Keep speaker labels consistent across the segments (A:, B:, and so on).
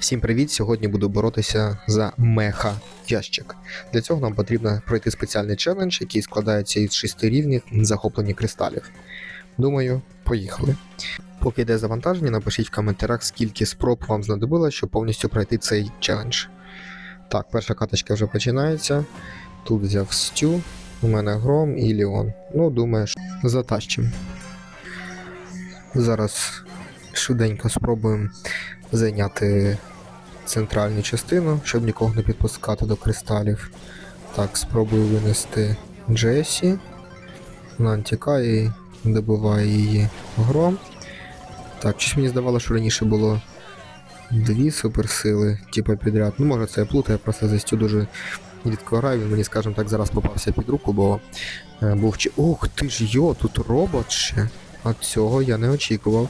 A: Всім привіт! Сьогодні буду боротися за меха ящик. Для цього нам потрібно пройти спеціальний челендж, який складається із шести рівнів захоплення кристалів. Думаю, поїхали. Поки йде завантаження, напишіть в коментарях, скільки спроб вам знадобилось, щоб повністю пройти цей челендж. Так, перша каточка вже починається. Тут взяв Стю, у мене гром і Ліон. Ну, думаю, що затащим. Зараз швиденько спробуємо зайняти центральну частину, щоб нікого не підпускати до кристалів. Так, спробую винести Джесі. Вона тікає і добиває її гром. Так, щось мені здавалося, що раніше було дві суперсили, типу підряд. Ну, може це я плутаю, я просто за Стю дуже рідко він мені, скажімо так, зараз попався під руку, бо е, був чи. Ух ти ж йо, тут робот ще. А цього я не очікував.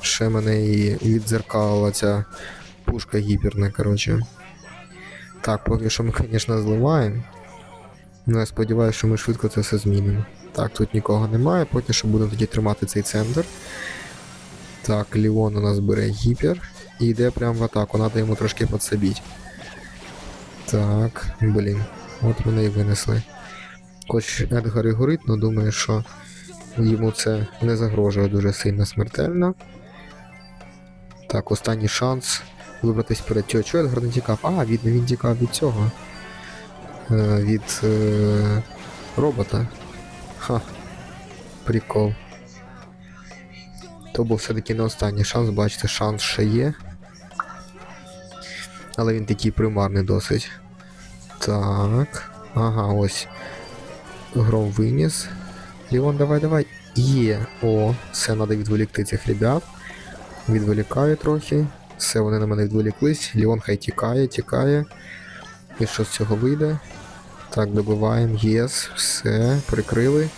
A: Ще мене і віддзеркалила ця пушка гіперна, коротше. Так, поки що ми, звісно, зливаємо. Ну, я сподіваюся, що ми швидко це все змінимо. Так, тут нікого немає, поки що будемо тоді тримати цей центр. Так, Ліон у нас бере гіпер і йде прямо в атаку, треба йому трошки підсобити. Так, блін, от мене і винесли. Хоч Едгар і горить, але думаю, що йому це не загрожує дуже сильно смертельно. Так, останній шанс вибратись вперед. Чого, чого Едгар не тікав? А, видно, він тікав від цього. Е, від е, робота. Ха. Прикол. То був все-таки не останній шанс, бачите, шанс ще є. Але він такий примарний досить. Так. Ага, ось. Гром виніс. Ліон, давай, давай. Є. О, все, треба відволікти цих ребят. Відволікаю трохи. Все, вони на мене відволіклись. Ліон хай тікає, тікає. І що з цього вийде? Так, добиваємо. Єс, все, прикрили.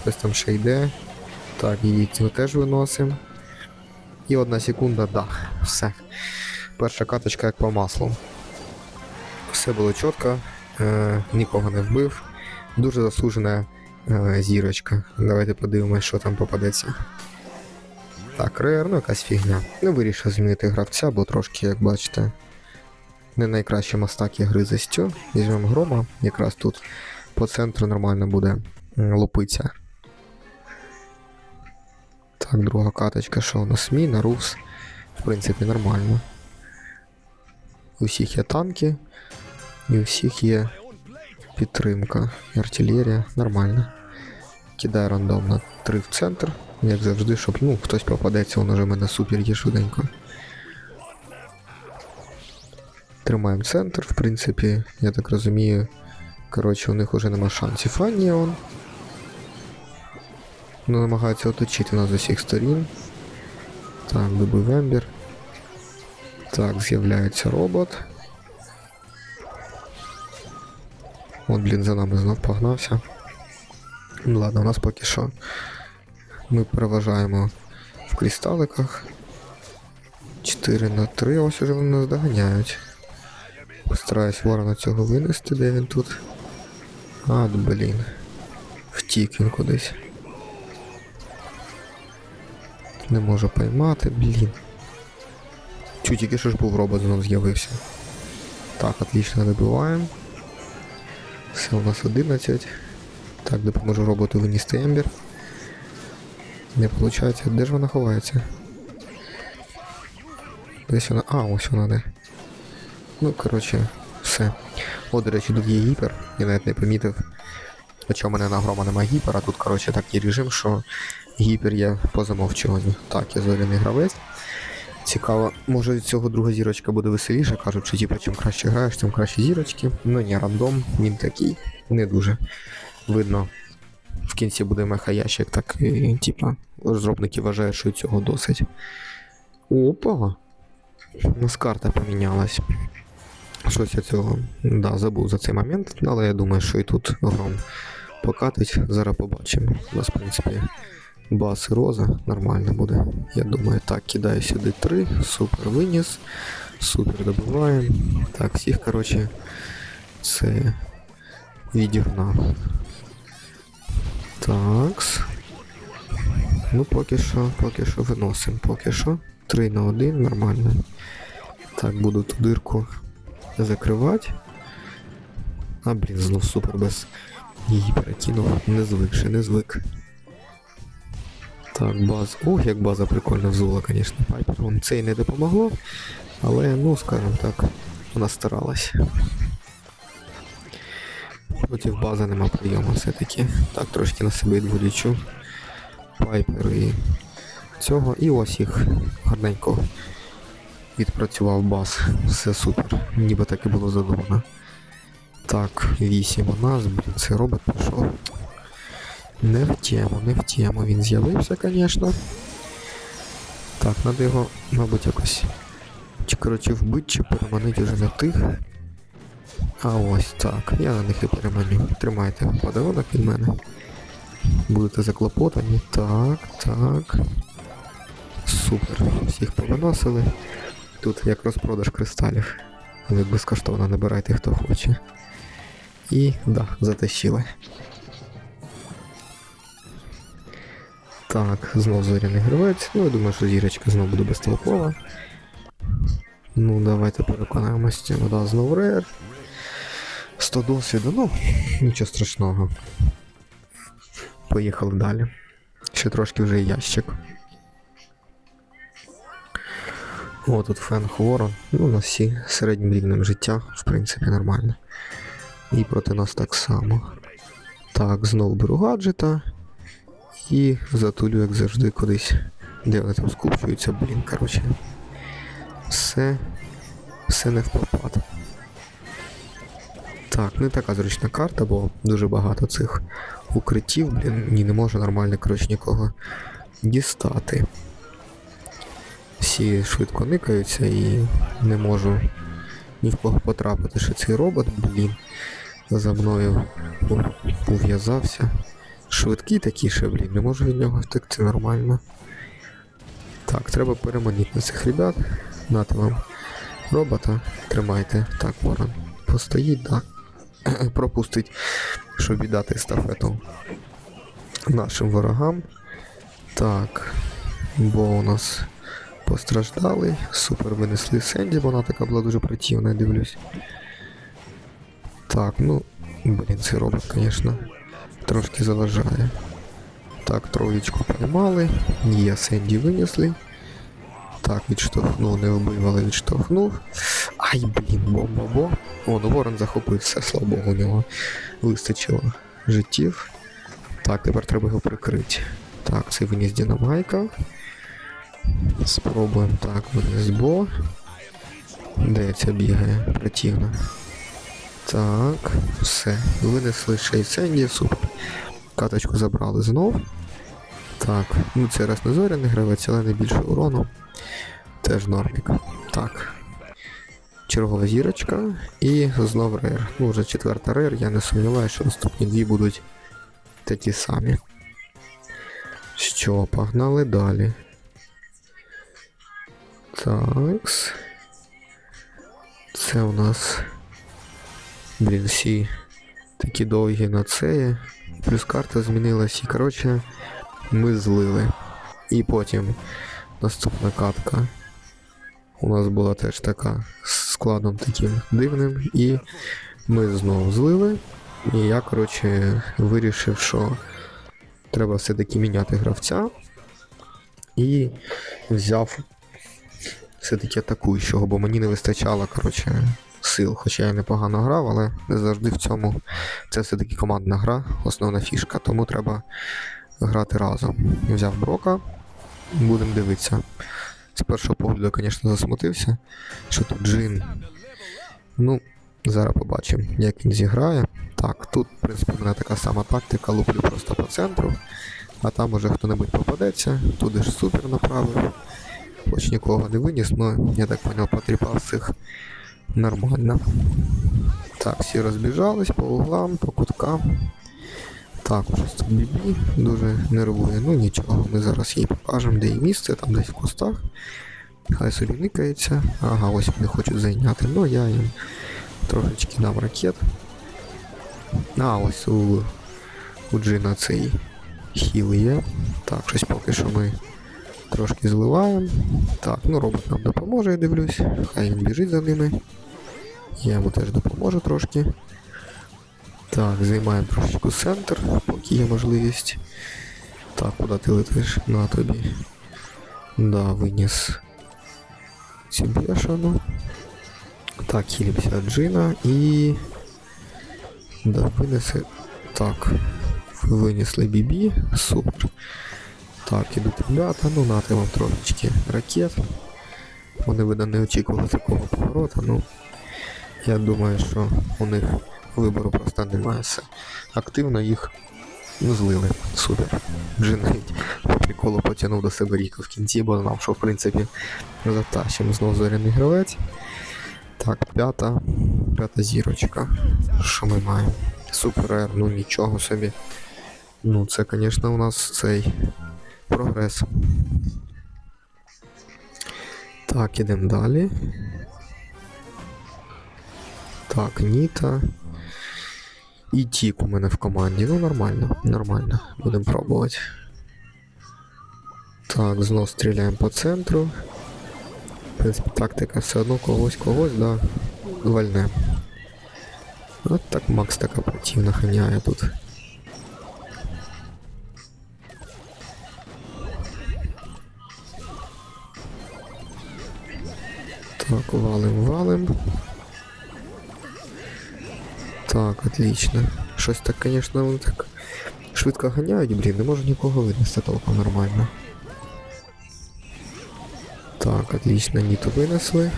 A: Хтось там ще йде. Так, її цього теж виносимо. І одна секунда, да, все. Перша каточка як по маслу. Все було чітко, е, нікого не вбив. Дуже заслужена е, зірочка. Давайте подивимось, що там попадеться. Так, рер, ну якась фігня. Ну, вирішив змінити гравця, бо трошки, як бачите, не найкраще мастаки гри за стю. Візьмемо грома, якраз тут по центру нормально буде м. Так, друга каточка, що у нас Міна, Рус. В принципі, нормально. У всіх є танки, і у всіх є підтримка. Артилерія, нормально. Кидаю рандомно 3 в центр, як завжди, щоб ну, хтось попадеться, він уже в мене супер є швиденько. Тримаємо центр, в принципі, я так розумію. Коротше, у них уже нема шансів. А ні, он. Ну, намагається оточити нас з усіх сторін. Так, добив Ембер. Так, з'являється робот. От, блін, за нами знов погнався. Ладно, у нас поки що. Ми переважаємо в кристаликах. 4 на 3, ось уже вони нас доганяють. Постараюсь ворона цього винести, де він тут. А, блін. Втік він кудись. Не можу поймати, блін. Чу, тільки що ж був робот знов з'явився. Так, отлично добиваємо. Все, у нас 11. Так, допоможу роботу винести Ембер. Не виходить. Де ж вона ховається? Десь вона. А, ось вона де. Ну, коротше, все. О, до речі, тут є гіпер. Я навіть не помітив. Хоча в мене на грома немає гіпера, тут, коротше, такий режим, що гіпер є по замовчуванню. Так, я зоряний гравець. Цікаво, може від цього друга зірочка буде веселіше, кажуть, що типу, чим краще граєш, тим краще зірочки. Ну ні, рандом, він такий, не дуже. Видно, в кінці буде меха-ящик, так і, типа, розробники вважають, що цього досить. Опа! У нас карта помінялась. Щось я цього да, забув за цей момент, але я думаю, що і тут гром покатить. Зараз побачимо. У нас, в принципі, бас і роза нормально буде. Я думаю, так, кидаю сюди три, супер виніс, супер добиваємо. Так, всіх, коротше, це відігнав. Такс. Ну, поки що, поки що виносимо, поки що. 3 на 1, нормально. Так, буду ту дирку закривати. А, блін, знов супер без її перекинув. Не звик, ще не звик. Так, баз. Ох, як база прикольно взула, звісно, Пайпер. Вон це й не допомогло, але, ну, скажімо так, вона старалась. Проти бази нема прийому все-таки. Так, трошки на себе відволічу. Пайпер і цього. І ось їх гарненько відпрацював бас. Все супер. Ніби так і було задумано. Так, 8 у нас, блін, цей робот пішов. Не в тему, не в тему. Він з'явився, звісно. Так, треба його, мабуть, якось. Чи коротше вбити, чи переманити вже на тих. А ось так. Я на них і переманю. Тримайте подарунок від мене. Будете заклопотані. Так, так. Супер. Всіх повиносили. Тут як розпродаж кристалів. Ви безкоштовно набирайте хто хоче. І да, затащили. Так, знов зоряний гравець. Ну, я думаю, що зірочка знов буде безтолкова. Ну, давайте переконаємося. Вода знов рер. 100 досвіду, ну, нічого страшного. Поїхали далі. Ще трошки вже ящик. О, тут фен Ворон. Ну, у нас всі середнім рівнем життя, в принципі, нормально. І проти нас так само. Так, знову беру гаджета. І затулю, як завжди, кудись. Де вони там скупчуються, блін, коротше. Все. Все не в попад. Так, не така зручна карта, бо дуже багато цих укриттів, блін, ні, не можу нормально, коротше, нікого дістати. Всі швидко никаються і не можу ні в кого потрапити, що цей робот, блін, за мною ув'язався. Швидкий такий ще, блін, не можу від нього втекти нормально. Так, треба переманити на цих ребят. Нати вам робота. Тримайте. Так, ворон. Постоїть, так. Пропустить, щоб віддати естафету нашим ворогам. Так. Бо у нас постраждали. Супер винесли Сенді, бо вона така була дуже противна, я дивлюсь. Так, ну, блін, цей робот, звісно, трошки заважає. Так, троєчку поймали. Є Сенді винесли. Так, відштовхнув, не вбив, але відштовхнув. Ай, блін, бомба-бо. О, ну ворон захопився, слава Богу, у нього вистачило життів. Так, тепер треба його прикрити. Так, це виніс Дінамайка. Спробуємо так, виніс Бо. Де ця бігає? Противно. Так, все. Винесли ще й Сенді, супер. Каточку забрали знов. Так, ну це раз не зоряний гравець, але не більше урону. Теж нормік. Так. Чергова зірочка і знов рейр. Ну, вже четверта рейр, я не сумніваюся, що наступні дві будуть такі самі. Що, погнали далі. Такс. Це у нас. Блін, всі такі довгі на це. Плюс карта змінилась і, коротше, ми злили. І потім наступна катка. У нас була теж така з складом таким дивним. І ми знову злили. І я, коротше, вирішив, що треба все-таки міняти гравця. І взяв все-таки атакуючого, бо мені не вистачало, коротше, сил. Хоча я непогано грав, але не завжди в цьому це все-таки командна гра, основна фішка, тому треба грати разом. Взяв Брока, будемо дивитися. З першого погляду, звісно, засмутився, що тут Джин. Ну, зараз побачимо, як він зіграє. Так, тут, в принципі, в мене така сама тактика, луплю просто по центру, а там уже хто-небудь попадеться, туди ж супер направив. Хоч нікого не виніс, ну, я так понял, потріпав цих нормально. Так, всі розбіжались по углам, по куткам. Так, уже тут бібі дуже нервує. Ну нічого, ми зараз їй покажемо, де її місце, там десь в кустах. Хай собі никається. Ага, ось вони хочуть зайняти. Ну я їм трошечки дам ракет. А, ось у, у Джина цей хіл є. Так, щось поки що ми Трошки зливаємо. Так, ну робот нам допоможе, я дивлюсь. Хай він біжить за ними. Я йому теж допоможу трошки. Так, займаємо трошечку центр, поки є можливість. Так, куди ти летиш? На тобі. Да, виніс цю бешану. Так, хілімся Джина і. Да, винеси. Так. Винесли Бібі. Супер. Так, ідуть ребята, ну нати вам трошечки ракет. Вони видно не очікували такого поворота, ну. Я думаю, що у них вибору просто немає. Активно їх ну, злили. Супер. Джин навіть по приколу потягнув до себе Ріка в кінці, бо знав, що в принципі затащимо знов зоряний гравець. Так, п'ята. П'ята зірочка. Що ми маємо? Супер Р, ну нічого собі. Ну, це, звісно, у нас цей прогрес. Так, ідемо далі. Так, Ніта. І Тік у мене в команді. Ну, нормально, нормально. Будемо пробувати. Так, знов стріляємо по центру. В принципі, тактика все одно когось когось, да, вальне. От так Макс така противно ханяє тут. Так, валим, валим. Отлично. Щось так, конечно, вони так швидко ганяють, блін, не можу нікого винести толком нормально. Так, отлично, Ніту винесли.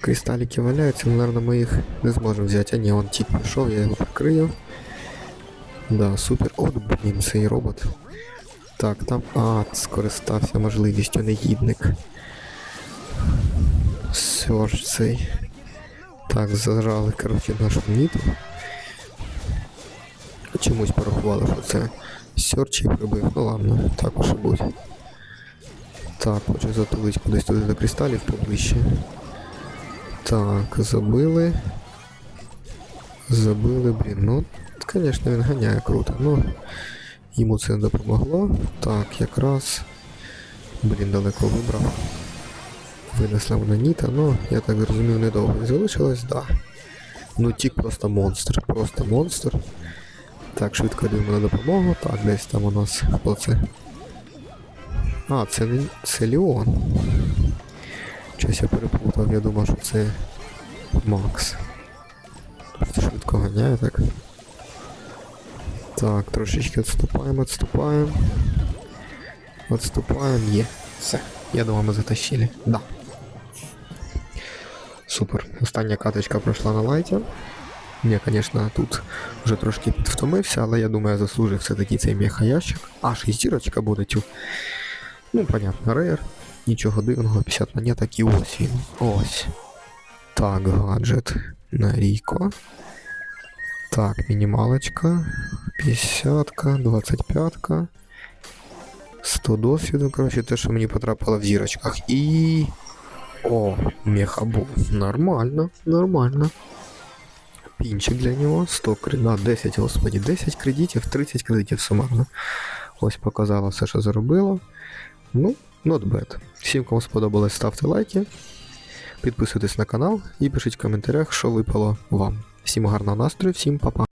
A: Кристалики валяються, но, наверное, ми їх не зможемо взяти. А ні, он тип пішов, я його прикрию. Да, супер. От, блін, цей робот. Так, там. А, скористався можливістю негідник. Все ж цей. Так, зажали, коротше, нашу ніту. Чомусь порахували, що це Сьорчі прибив. Ну ладно, так уж і буде. Так, хочу затулить кудись туди до кристалів поближче. Так, забили. Забили, блін. Ну, звісно, він ганяє круто. Ну, йому це не допомогло. Так, якраз. Блін, далеко вибрав. Винесла вона Ніта, ну, я так зрозумів, недовго не залишилось, да. Ну, тік просто монстр, просто монстр. Так, швидко йдемо на допомогу. Так, десь там у нас хто це? А, це не це Леон. Щось я переплутав, я думав, що це Макс. Просто швидко ганяє так. Так, трошечки відступаємо, відступаємо. Відступаємо, є. Все. Я думаю, ми затащили. Да. Супер. Остання каточка пройшла на лайті. Я, звісно, тут вже трошки підвтомився, але я думаю, заслужив все-таки цей меха-ящик. А, шестірочка буде тю. Ну, понятно, рейер. Нічого дивного, 50 монеток і ось він. Ось. Так, гаджет на Ріко. Так, мінімалочка. 50-ка, 25-ка. 100 досвіду, коротше, те, що мені потрапило в зірочках. І. О, мехабу. Нормально, нормально. Пінчик для нього. 100 кредитів. 10, господі, 10 кредитів, 30 кредитів сумарно. Ось показало все, що заробило. Ну, not bad. Всім, кому сподобалось, ставте лайки, підписуйтесь на канал і пишіть в коментарях, що випало вам. Всім гарного настрою, всім па-па.